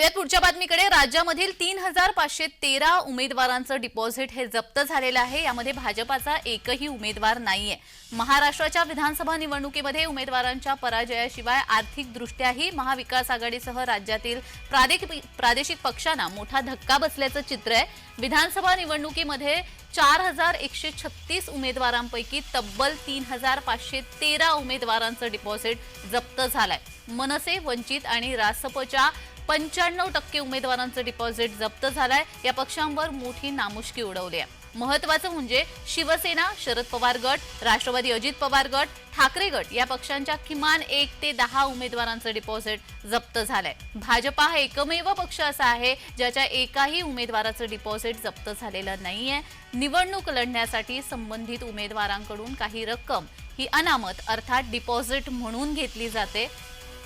वळूयात पुढच्या बातमीकडे. राज्यामधील तीन हजार पाचशे तेरा उमेदवारांचं डिपॉझिट हे जप्त झालेलं आहे. यामध्ये भाजपाचा एकही उमेदवार नाहीये. महाराष्ट्राच्या विधानसभा निवडणुकीमध्ये उमेदवारांच्या पराजयाशिवाय आर्थिकदृष्ट्याही महाविकास आघाडीसह राज्यातील प्रादेशिक प्रादेशिक पक्षांना मोठा धक्का बसल्याचं चित्र आहे. विधानसभा निवडणुकीमध्ये चार हजार एकशे छत्तीस उमेदवारांपैकी तब्बल तीन हजार पाचशे तेरा उमेदवारांचं डिपॉझिट जप्त झालंय. मनसे वंचित आणि रासपच्या पंच्याण्णव टक्के उमेदवारांचं डिपॉझिट जप्त झालंय. या पक्षांवर मोठी नामुष्की उडवली आहे. महत्वाचं म्हणजे शिवसेना शरद पवार गट राष्ट्रवादी अजित पवार गट ठाकरे गट या पक्षांच्या किमान एक ते दहा उमेदवारांचं डिपॉझिट जप्त झालंय. भाजपा हा एकमेव पक्ष असा आहे ज्याच्या एकाही उमेदवाराचं डिपॉझिट जप्त झालेलं नाहीये. निवडणूक लढण्यासाठी संबंधित उमेदवारांकडून काही रक्कम ही अनामत अर्थात डिपॉझिट म्हणून घेतली जाते.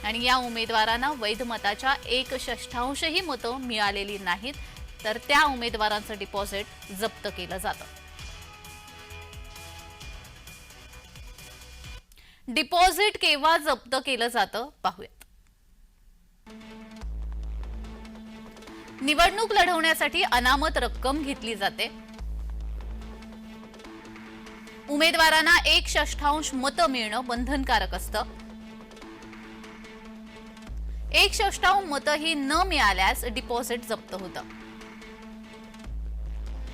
आणि या उमेदवारांना वैध मताच्या एक षष्ठांशही मतं मिळालेली नाहीत तर त्या उमेदवारांचं डिपॉझिट जप्त केलं जातं. डिपॉझिट केव्हा जप्त केलं जातं? पाहूयात. निवडणूक लढवण्यासाठी अनामत रक्कम घेतली जाते. उमेदवारांना एक षष्ठांश मतं मिळणं बंधनकारक असतं. एक षष्टांश मतंही न मिळाल्यास डिपॉझिट जप्त होतं.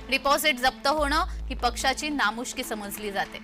डिपॉझिट जप्त होणं ही पक्षाची नामुष्की समजली जाते.